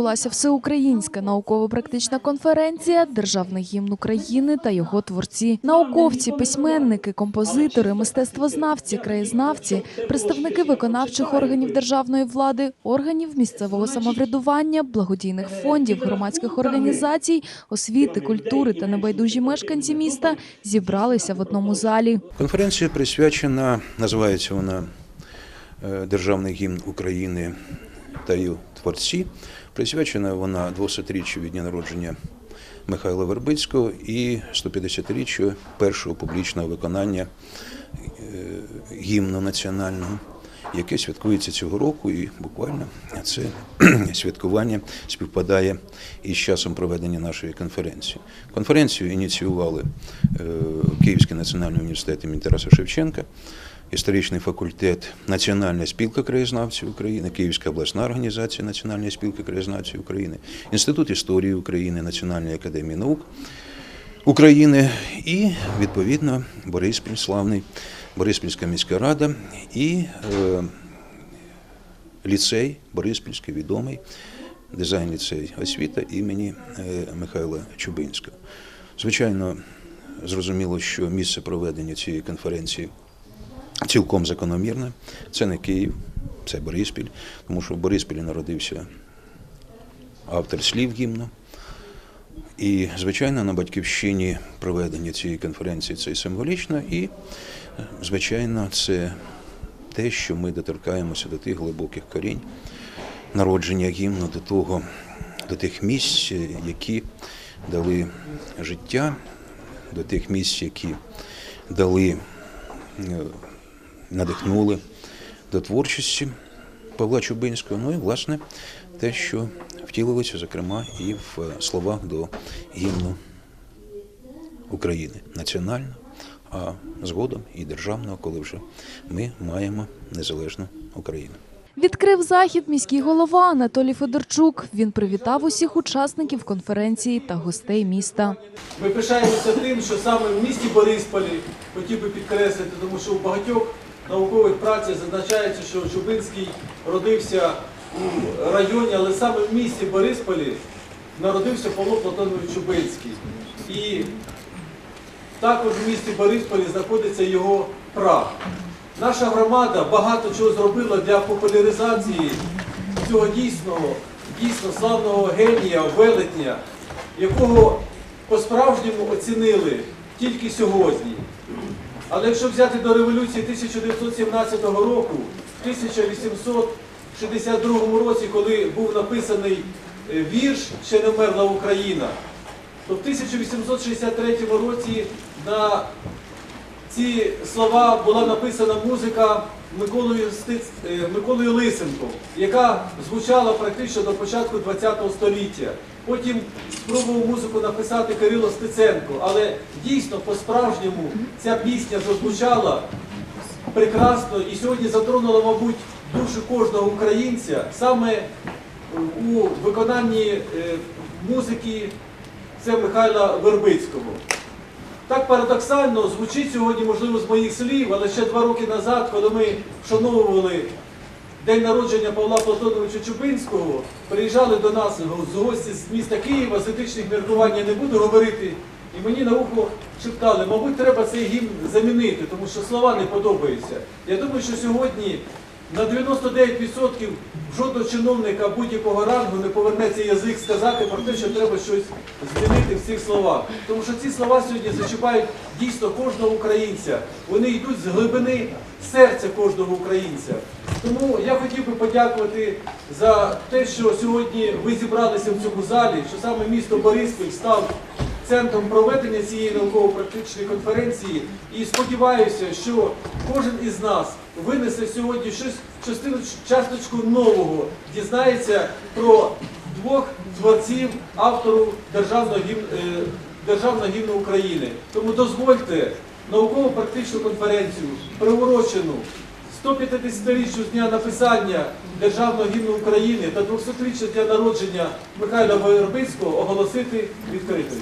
відбулася всеукраїнська науково-практична конференція Державний гімн України та його творці. Науковці, письменники, композитори, мистецтвознавці, краєзнавці, представники виконавчих органів державної влади, органів місцевого самоврядування, благодійних фондів, громадських організацій, освіти, культури та небайдужі мешканці міста зібралися в одному залі. Конференція присвячена, називається вона е, Державний гімн України та її творці. Присвячена. Вона 200-річчю від дня народження Михайла Вербицького і 150-річчю першого публічного виконання е, гімну національного, яке святкується цього року, і буквально це святкування співпадає із часом проведення нашої конференції. Конференцію ініціювали е, Київський національний університет імені Тараса Шевченка, історичний факультет Національна спілка краєзнавців України, Київська обласна організація Національної спілки краєзнавців України, Інститут історії України, Національної академії наук. України і відповідно Бориспіль, славний Бориспільська міська рада і е, ліцей Бориспільський відомий дизайн ліцей освіта імені е, Михайла Чубинського. Звичайно, зрозуміло, що місце проведення цієї конференції цілком закономірне. Це не Київ, це Бориспіль, тому що в Бориспілі народився автор слів гімну. І, звичайно, на батьківщині проведення цієї конференції це і символічно, і, звичайно, це те, що ми доторкаємося до тих глибоких корінь народження гімну, до того, до тих місць, які дали життя, до тих місць, які дали, е, надихнули до творчості Павла Чубинського. Ну і, власне, те, що втілилося, зокрема, і в словах до гімну України національного, а згодом і державного, коли вже ми маємо незалежну Україну. Відкрив захід міський голова Анатолій Федорчук. Він привітав усіх учасників конференції та гостей міста. Ми пишаємося тим, що саме в місті Борисполі хотів би підкреслити, тому що у багатьох наукових працях зазначається, що Чубинський родився у районі, але саме в місті Борисполі народився Павло Платонович Чубинський. І також в місті Борисполі знаходиться його прах. Наша громада багато чого зробила для популяризації цього дійсного, дійсно славного генія, велетня, якого по-справжньому оцінили тільки сьогодні. Але якщо взяти до революції 1917 року, в 1862 році, коли був написаний е, вірш Ще не вмерла Україна, то в 1863 році на ці слова була написана музика Миколою, е, Миколою Лисенко, яка звучала практично до початку ХХ століття. Потім спробував музику написати Кирило Стеценко, але дійсно по-справжньому ця пісня зазвучала прекрасно і сьогодні затронула, мабуть, душу кожного українця саме у виконанні е, музики це Михайла Вербицького. Так парадоксально звучить сьогодні, можливо, з моїх слів, але ще два роки назад, коли ми вшановували день народження Павла Платоновича Чубинського, приїжджали до нас з гості з міста Києва, з етичних міркувань я не буду говорити. І мені на ухо шептали, мабуть, треба цей гімн замінити, тому що слова не подобаються. Я думаю, що сьогодні на 99% жодного чиновника будь-якого рангу не повернеться язик сказати про те, що треба щось змінити в цих словах. Тому що ці слова сьогодні зачіпають дійсно кожного українця. Вони йдуть з глибини серця кожного українця. Тому я хотів би подякувати за те, що сьогодні ви зібралися в цьому залі, що саме місто Бориспіль став центром проведення цієї науково-практичної конференції. І сподіваюся, що кожен із нас винесе сьогодні щось частину часточку нового, дізнається про двох творців, автору державного гімн, е, державного гімну України. Тому дозвольте науково-практичну конференцію, приурочену 150-річчю з дня написання Державного гімну України та 200-річчя з дня народження Михайла Вербицького оголосити відкритою.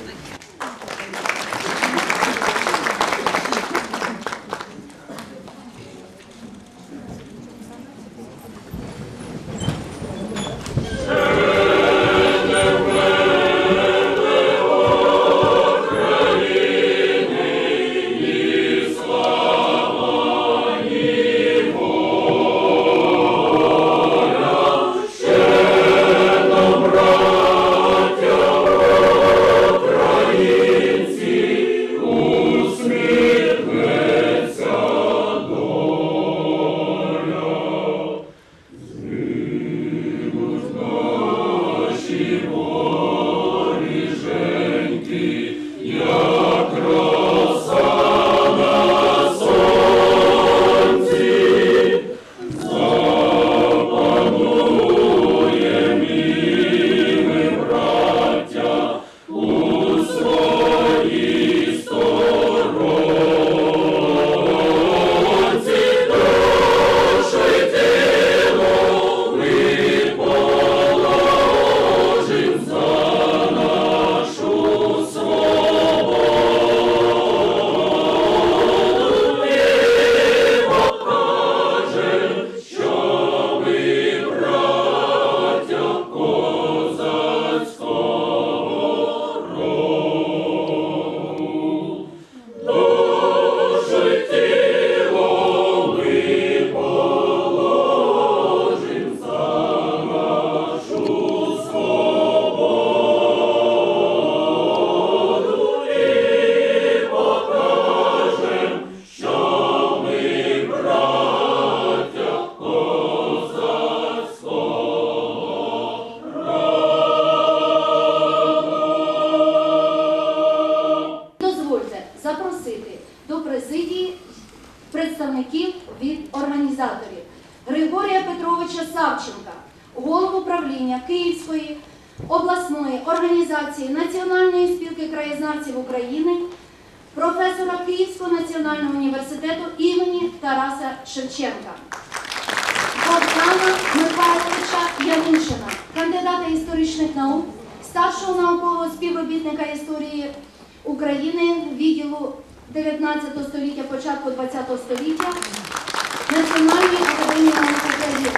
Президії представників від організаторів Григорія Петровича Савченка, голову правління Київської обласної організації Національної спілки краєзнавців України, професора Київського національного університету імені Тараса Шевченка. Богдана Михайловича Янишина, кандидата історичних наук, старшого наукового співробітника історії України відділу 19 століття, початку 20 століття. Національної академії наук України,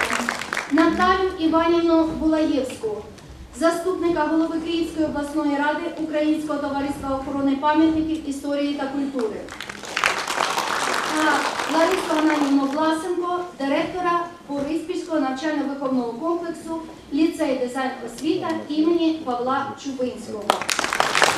Наталю Іванівну Булаєвську, заступника голови Київської обласної ради Українського товариства охорони пам'ятників історії та культури. Та Ларису Ананівну Власенко, директора Бориспільського навчально-виховного комплексу ліцей дизайн освіта імені Павла Чубинського.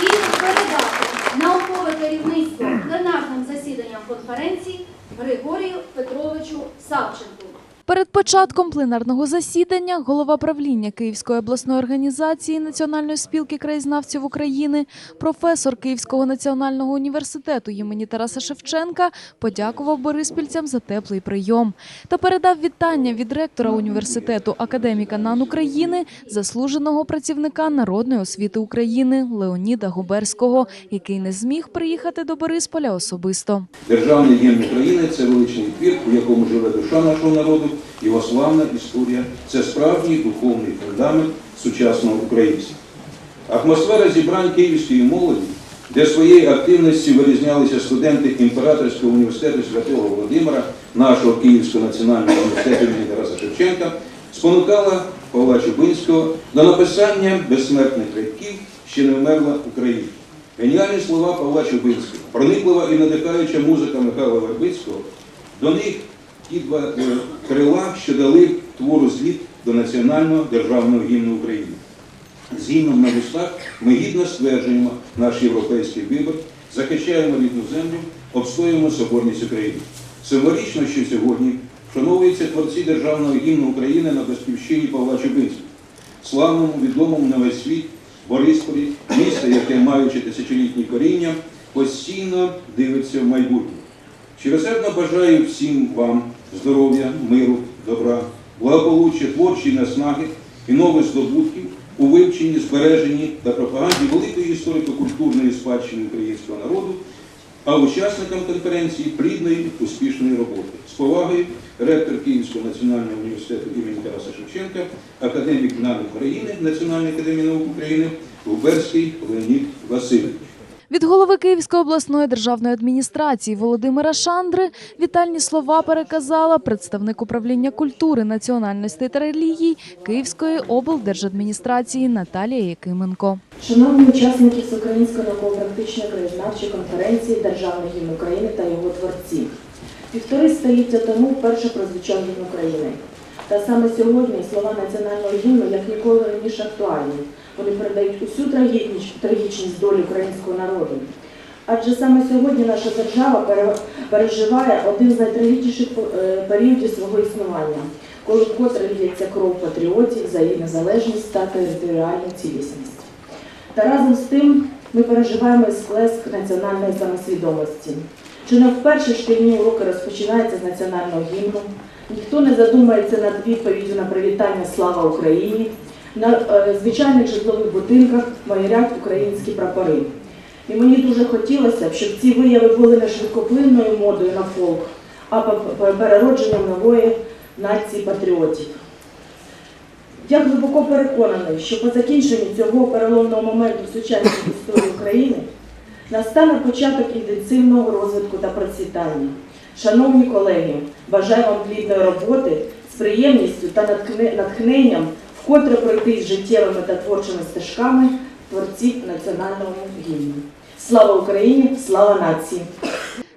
І передати наукове керівництво пленарним засіданням конференції Григорію Петровичу Савченку. Перед початком пленарного засідання голова правління Київської обласної організації Національної спілки краєзнавців України, професор Київського національного університету імені Тараса Шевченка подякував бориспільцям за теплий прийом та передав вітання від ректора університету академіка НАН України, заслуженого працівника народної освіти України Леоніда Губерського, який не зміг приїхати до Борисполя особисто. Державний гімн України це величний твір, у якому живе душа нашого народу, його славна історія. Це справжній духовний фундамент сучасного українця. Атмосфера зібрань київської молоді, де своєю активністю вирізнялися студенти Імператорського університету Святого Володимира, нашого Київського національного університету імені Тараса Шевченка, спонукала Павла Чубинського до написання безсмертних рядків ще не вмерла Україна. Геніальні слова Павла Чубинського, прониклива і надихаюча музика Михайла Вербицького, до них ті два крила, що дали твору зліт до національного державного гімну України. З гімном на вустах ми гідно стверджуємо наш європейський вибір, захищаємо рідну землю, обстоюємо соборність України. Символічно, що сьогодні вшановуються творці державного гімну України на Безпівщині Павла Чубинського, славному, відомому на весь світ Борисполі, місто, яке, маючи тисячолітні коріння, постійно дивиться в майбутнє. Щиросердно бажаю всім вам здоров'я, миру, добра, благополуччя, творчої наснаги і нових здобутків у вивченні, збереженні та пропаганді великої історико-культурної спадщини українського народу, а учасникам конференції плідної, успішної роботи. З повагою ректор Київського національного університету імені Тараса Шевченка, академік НАН України, Національної академії наук України, Губерський Леонід Васильович. Від голови Київської обласної державної адміністрації Володимира Шандри вітальні слова переказала представник управління культури, національності та релігій Київської облдержадміністрації Наталія Якименко. Шановні учасники Всеукраїнської науково-практичної краєзнавчої конференції Державний гімн України та його творці. Півтори століття тому вперше прозвучав гімн України. Та саме сьогодні слова національного гімну як ніколи раніше актуальні. Вони передають усю трагічність, трагічність долі українського народу. Адже саме сьогодні наша держава переживає один з найтрагічніших е, періодів свого існування, коли вкотре лється кров патріотів за її незалежність та територіальну цілісність. Та разом з тим ми переживаємо сплеск національної самосвідомості. Чи не вперше шкільні уроки розпочинаються з національного гімну? Ніхто не задумається над відповіддю на привітання Слава Україні. На е, звичайних житлових будинках майорять українські прапори. І мені дуже хотілося б, щоб ці вияви були не швидкоплинною модою на фолк, а пе- пе- переродженням нової нації патріотів. Я глибоко переконаний, що по закінченню цього переломного моменту в сучасній історії України настане початок інтенсивного розвитку та процвітання. Шановні колеги, бажаю вам плідної роботи з приємністю та натхненням вкотре пройти з життєвими та творчими стежками творців національного гімну. Слава Україні! Слава нації!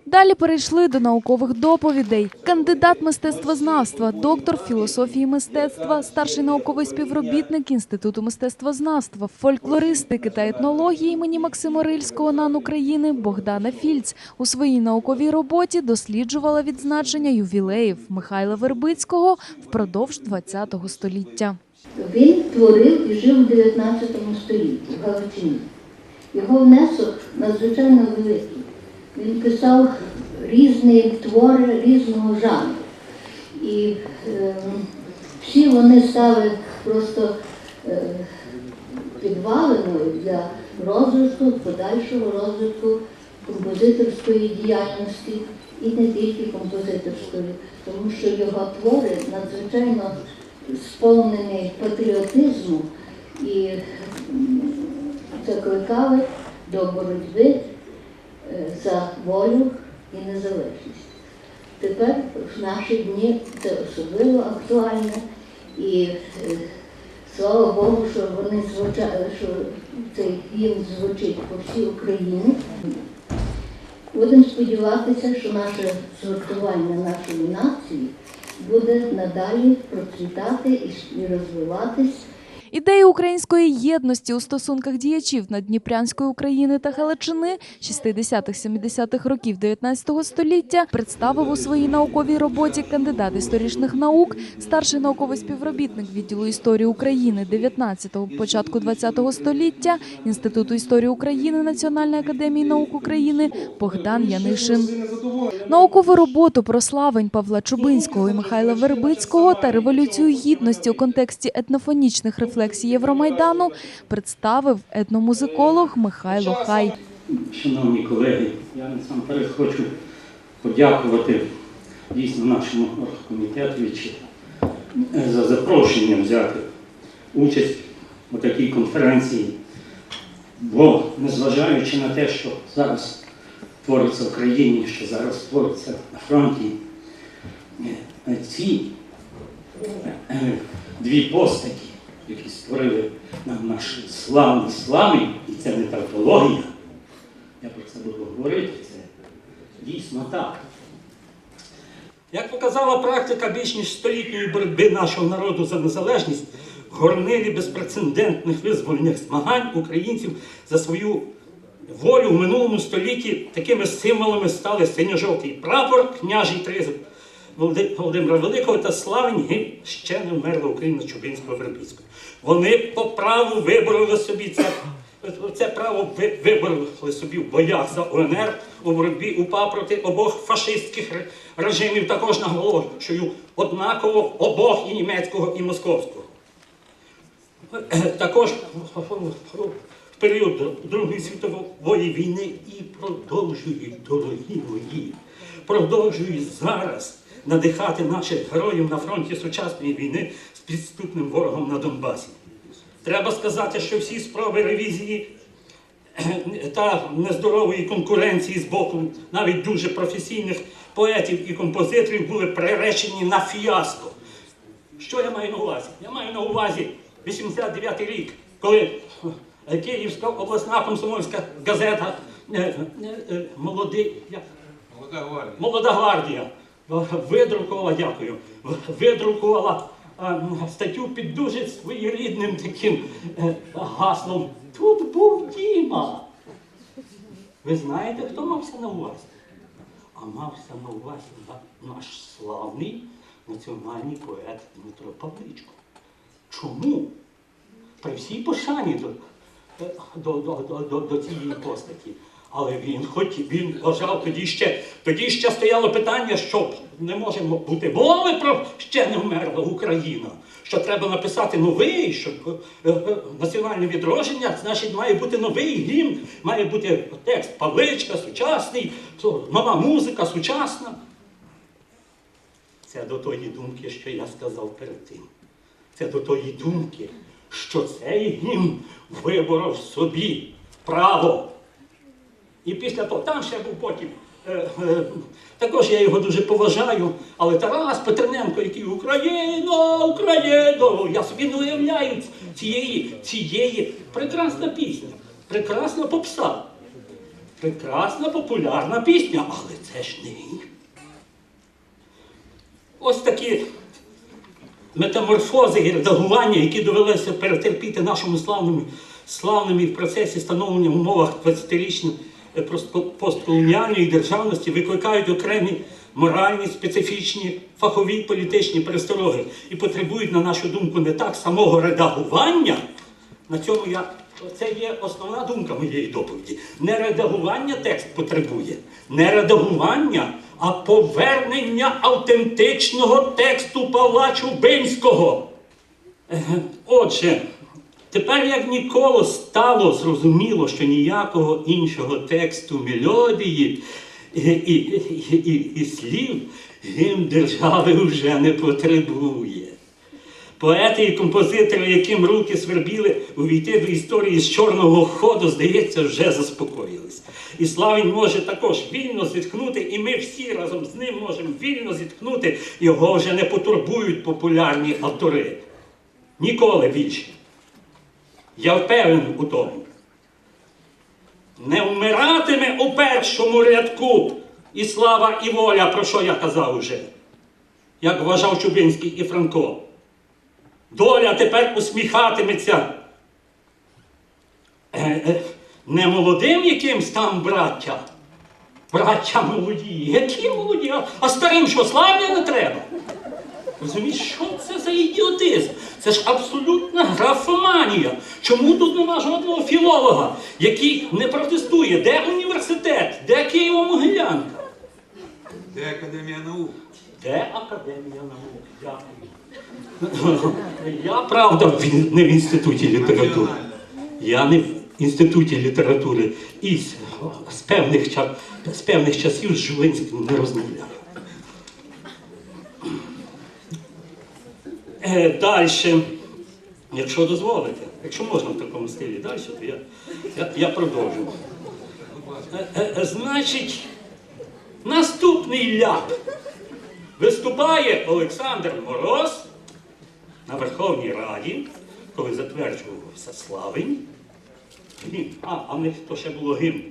Далі перейшли до наукових доповідей. Кандидат мистецтвознавства, доктор філософії мистецтва, старший науковий співробітник Інституту мистецтвознавства, фольклористики та етнології імені Максима Рильського НАН України Богдана Фільц у своїй науковій роботі досліджувала відзначення ювілеїв Михайла Вербицького впродовж ХХ століття. Він творив і жив у 19 столітті в Галичині. Його внесок надзвичайно великий. Він писав різні твори різного жанру. І е, всі вони стали просто е, підваленою для розвитку, подальшого розвитку композиторської діяльності і не тільки композиторської, тому що його твори надзвичайно сповнені патріотизму і закликали до боротьби е, за волю і незалежність. Тепер в наші дні це особливо актуально і е, слава Богу, що вони звучали, що цей гімн звучить по всій Україні. Будемо сподіватися, що наше згуртування нашої нації буде надалі процвітати і- розвиватись. Ідеї української єдності у стосунках діячів Надніпрянської України та Галичини 60-70-х років 19 століття представив у своїй науковій роботі кандидат історичних наук, старший науковий співробітник відділу історії України 19-го, початку 20-го століття Інституту історії України Національної академії наук України Богдан Янишин. Наукову роботу про славень Павла Чубинського і Михайла Вербицького та революцію гідності у контексті етнофонічних рефлексій Євромайдану представив етномузиколог Михайло Хай. Шановні колеги, я насамперед хочу подякувати дійсно нашому оргкомітету за запрошення взяти участь у такій конференції. Бо незважаючи на те, що зараз твориться в країні, що зараз твориться на фронті, е, ці е, дві постаті, які створили нам наш славний славний, і це не тавтологія, я про це буду говорити, це дійсно так. Як показала практика більш ніж столітньої боротьби нашого народу за незалежність, горнилі безпрецедентних визвольних змагань українців за свою волю в минулому столітті такими символами стали синьо-жовтий прапор, княжий тризуб Володимира Великого та славень ще не вмерла Україна Чубинського Вербицького. Вони по праву вибороли собі це. Це право ви- вибороли собі в боях за УНР у боротьбі УПА проти обох фашистських режимів, також наголошую, однаково обох і німецького, і московського. Також в період Другої світової війни і продовжують, дорогі мої, продовжують зараз надихати наших героїв на фронті сучасної війни з підступним ворогом на Донбасі. Треба сказати, що всі спроби ревізії та нездорової конкуренції з боку навіть дуже професійних поетів і композиторів були приречені на фіаско. Що я маю на увазі? Я маю на увазі 89-й рік, коли е, Київська обласна комсомольська газета е, е, молодий. Молода гвардія. Молода гвардія видрукувала, дякую, видрукувала е, статтю під дуже своєрідним таким е, гаслом. Тут був Діма. Ви знаєте, хто мався на увазі? А мався на увазі наш славний національний поет Дмитро Павличко. Чому? При всій пошані до е, до цієї постаті. Але він хоч він вважав тоді ще, тоді ще стояло питання, що не може бути мови про ще не вмерла Україна. Що треба написати новий, що е, е, національне відродження, значить, має бути новий гімн, має бути текст Павличка, сучасний, нова музика, сучасна. Це до тої думки, що я сказав перед тим. Це до тої думки, що цей гімн виборов собі право. І після того, там ще був потім. е, е, також я його дуже поважаю, але Тарас Петрененко, який Україно, Україно, я собі не уявляю цієї, цієї прекрасна пісня, прекрасна попса, прекрасна популярна пісня, але це ж не. Ось такі метаморфози і редагування, які довелося перетерпіти нашому славному, славному в процесі становлення в умовах 20-річної е, просто- постколоніальної державності, викликають окремі моральні, специфічні, фахові політичні перестороги і потребують, на нашу думку, не так самого редагування. На цьому я. Це є основна думка моєї доповіді. Не редагування текст потребує, не редагування, а повернення автентичного тексту Павла Чубинського. Е, Отже, тепер як ніколи стало зрозуміло, що ніякого іншого тексту мелодії і, і, і, і, слів гімн держави вже не потребує. Поети і композитори, яким руки свербіли увійти до історії з чорного ходу, здається, вже заспокоїлись. І Славін може також вільно зітхнути, і ми всі разом з ним можемо вільно зітхнути. Його вже не потурбують популярні автори. Ніколи більше. Я впевнений у тому. Не вмиратиме у першому рядку і слава, і воля, про що я казав уже, як вважав Чубинський і Франко. Доля тепер усміхатиметься. Е, е, не молодим якимсь там браття. Браття молоді. Які молоді? А- старим що, славня не треба? Розумієш, що це за ідіотизм? Це ж абсолютна графоманія. Чому тут нема жодного філолога, який не протестує? Де університет? Де Києво-Могилянка? Де Академія наук? Де Академія наук? Дякую. Я правда не в інституті літератури. Я не в інституті літератури і з, певних, з певних часів з Жулинським не розмовляю. Далі, якщо дозволите, якщо можна в такому стилі далі, то я, я, я продовжу. Е, е, е, значить, наступний ляп. Виступає Олександр Мороз на Верховній Раді, коли затверджувався славень. Гімн. А, а в них то ще було гімн.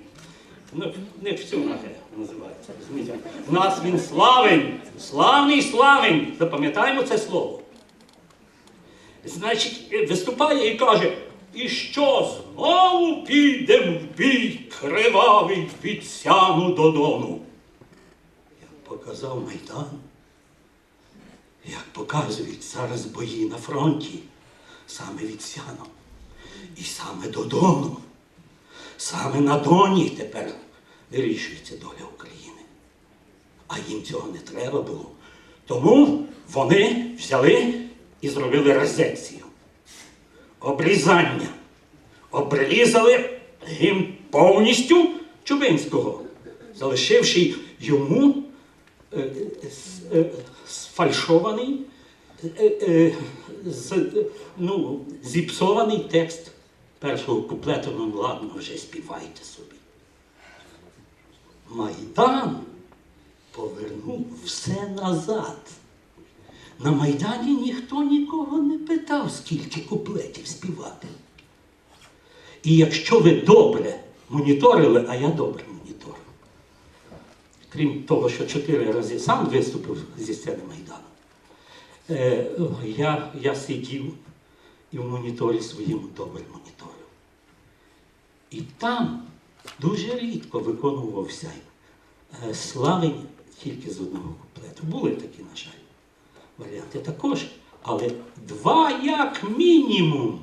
Ну, не всю на те називається. розумієте? У нас він славень, славний славень. Запам'ятаємо це слово. Значить, е, виступає і каже, і що знову підем в бій кривавий від сяну до дону. Я показав Майдан, як показують зараз бої на фронті, саме від Сяну. І саме до Дону. Саме на Доні тепер вирішується доля України. А їм цього не треба було. Тому вони взяли і зробили резекцію. Обрізання. Обрізали гімн повністю Чубинського, залишивши йому е, е, е, сфальшований, з- ну, зіпсований текст першого куплету, ну ладно, вже співайте собі. Майдан повернув все назад. На Майдані ніхто нікого не питав, скільки куплетів співати. І якщо ви добре моніторили, а я добре моніторив, крім того, що чотири рази сам виступив зі сцени Майдану, е, я, я сидів і в моніторі своєму добре моніторив. І там дуже рідко виконувався е, славень тільки з одного куплету. Були такі, на жаль, варіанти також, але два як мінімум.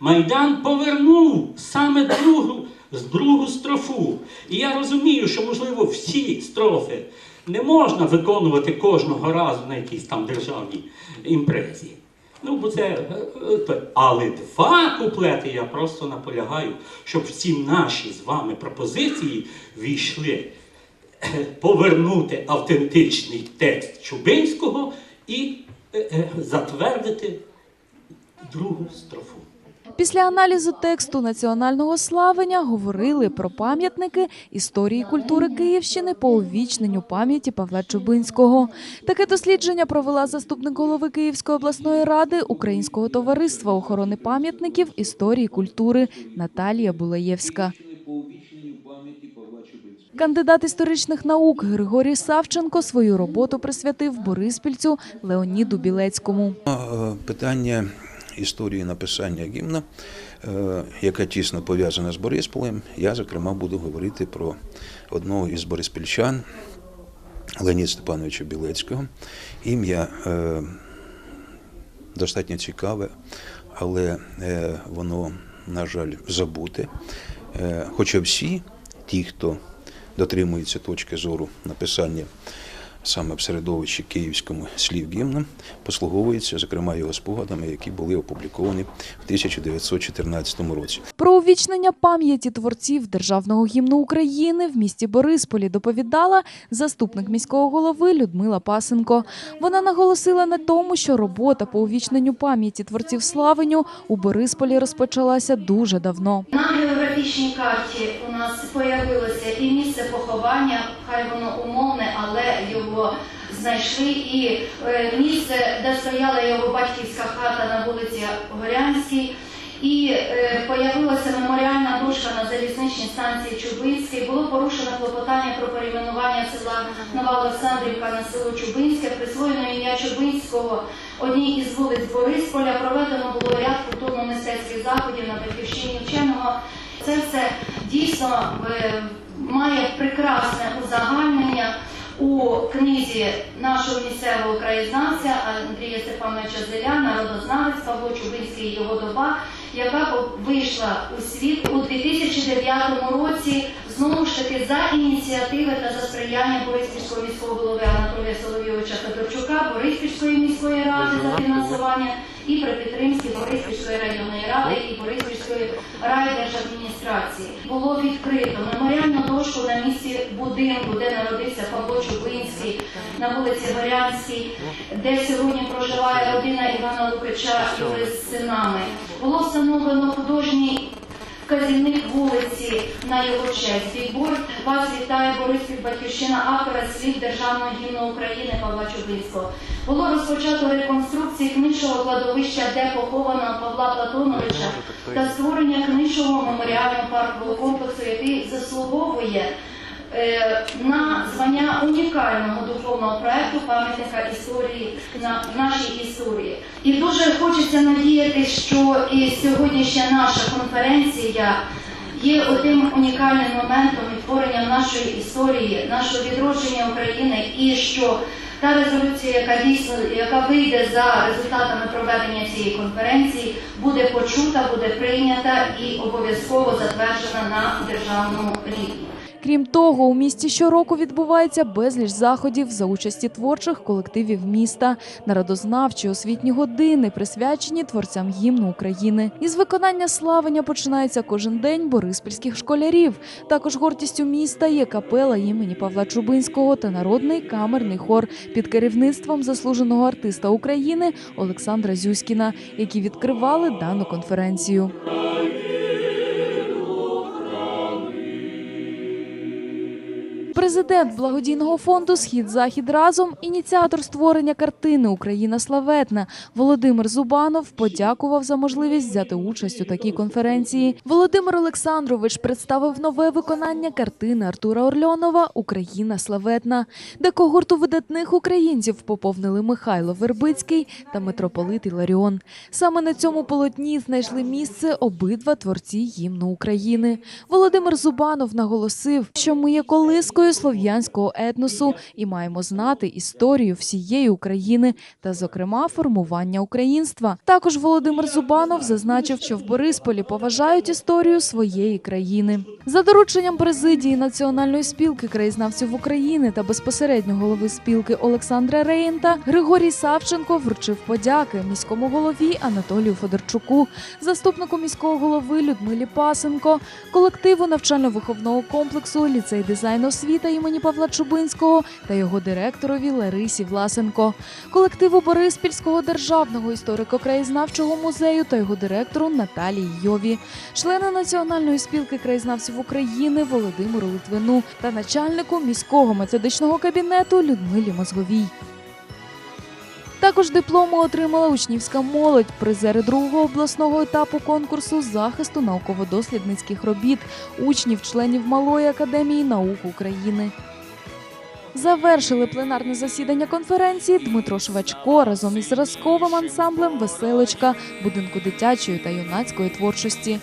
Майдан повернув саме другу, другу строфу. І я розумію, що, можливо, всі строфи не можна виконувати кожного разу на якійсь там державній імпрезі. Ну, бо це. е, е, то- Але два куплети я просто наполягаю, щоб всі наші з вами пропозиції війшли е, повернути автентичний текст Чубинського і е, е, затвердити другу строфу. Після аналізу тексту національного славення говорили про пам'ятники історії культури Київщини по увічненню пам'яті Павла Чубинського. Таке дослідження провела заступник голови Київської обласної ради Українського товариства охорони пам'ятників історії культури Наталія Булаєвська. Кандидат історичних наук Григорій Савченко свою роботу присвятив Бориспільцю Леоніду Білецькому. Е, Питання історії написання гімна, е, яка тісно пов'язана з Борисполем, я, зокрема, буду говорити про одного із бориспільчан, Леоніда Степановича Білецького. Ім'я е, достатньо цікаве, але воно, на жаль, забуте. Хоча всі ті, хто дотримується точки зору написання саме в середовищі київському слів гімну, послуговуються, зокрема, його спогадами, які були опубліковані в 1914 році. Про увічнення пам'яті творців державного гімну України в місті Борисполі доповідала заступник міського голови Людмила Пасенко. Вона наголосила на тому, що робота по увічненню пам'яті творців славеню у Борисполі розпочалася дуже давно. На географічній карті у нас появилося і місце поховання, хай воно знайшли. І е, місце, де стояла його батьківська хата на вулиці Горянській. І е, появилася меморіальна дошка на залізничній станції Чубинській. Було порушено клопотання про перейменування села Нова Олександрівка на село Чубинське, присвоєно ім'я Чубинського одній із вулиць Борисполя. Проведено було ряд культурно-мистецьких заходів на батьківщині вченого. Це все дійсно е, має прекрасне узагальнення у книзі нашого місцевого краєзнавця Андрія Степановича Зеля, народознавець Павло Чубинський і його доба, яка вийшла у світ у 2009 році знову ж таки за ініціативи та за сприяння Бориспільського міського голови Анатолія Соловйовича Федорчука, Бориспільської міської ради за фінансування і при підтримці Бориспільської районної ради і Бориспільської райдержадміністрації. Було відкрито меморіальну дошку на місці будинку, де народився Павло Чубинський на вулиці Горянській, де сьогодні проживає родина Івана Лукача із синами. Було вказівник вулиці на його честь. Бікборд вас вітає Бориспіль Батьківщина автора слів Державного гімну України Павла Чубинського. Було розпочато реконструкцію книжного кладовища, де поховано Павла Платоновича, та створення книжного меморіального паркового комплексу, який заслуговує на звання унікального духовного проекту пам'ятника історії на нашій історії. І дуже хочеться надіяти, що і сьогоднішня наша конференція є одним унікальним моментом відтворення нашої історії, нашого відродження України, і що та резолюція, яка дійсно яка вийде за результатами проведення цієї конференції, буде почута, буде прийнята і обов'язково затверджена на державному рівні. Крім того, у місті щороку відбувається безліч заходів за участі творчих колективів міста, народознавчі освітні години, присвячені творцям гімну України. Із виконання славення починається кожен день бориспільських школярів. Також гордістю міста є капела імені Павла Чубинського та народний камерний хор під керівництвом заслуженого артиста України Олександра Зюськіна, які відкривали дану конференцію. Президент благодійного фонду Схід Захід разом ініціатор створення картини Україна славетна Володимир Зубанов подякував за можливість взяти участь у такій конференції. Володимир Олександрович представив нове виконання картини Артура Орльонова Україна славетна, де когорту видатних українців поповнили Михайло Вербицький та митрополит Іларіон. Саме на цьому полотні знайшли місце обидва творці гімну України. Володимир Зубанов наголосив, що ми є колискою слов'янського етносу і маємо знати історію всієї України та, зокрема, формування українства. Також Володимир Зубанов зазначив, що в Борисполі поважають історію своєї країни. За дорученням президії Національної спілки краєзнавців України та безпосередньо голови спілки Олександра Реєнта Григорій Савченко вручив подяки міському голові Анатолію Федорчуку, заступнику міського голови Людмилі Пасенко, колективу навчально-виховного комплексу ліцей дизайн освіта імені Павла Чубинського та його директорові Ларисі Власенко, колективу Бориспільського державного історико-краєзнавчого музею та його директору Наталії Йові, члени Національної спілки краєзнавців України Володимиру Литвину та начальнику міського методичного кабінету Людмилі Мозговій. Також дипломи отримала учнівська молодь, призери другого обласного етапу конкурсу захисту науково-дослідницьких робіт учнів, членів Малої академії наук України. Завершили пленарне засідання конференції Дмитро Швачко разом із зразковим ансамблем Веселочка будинку дитячої та юнацької творчості.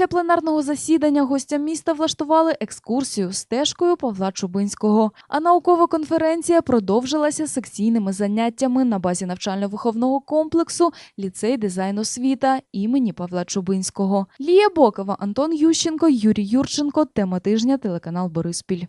Після пленарного засідання гостям міста влаштували екскурсію стежкою Павла Чубинського. А наукова конференція продовжилася секційними заняттями на базі навчально-виховного комплексу ліцей дизайну світа імені Павла Чубинського. Лія Бокова, Антон Ющенко, Юрій Юрченко. Тема тижня телеканал Бориспіль.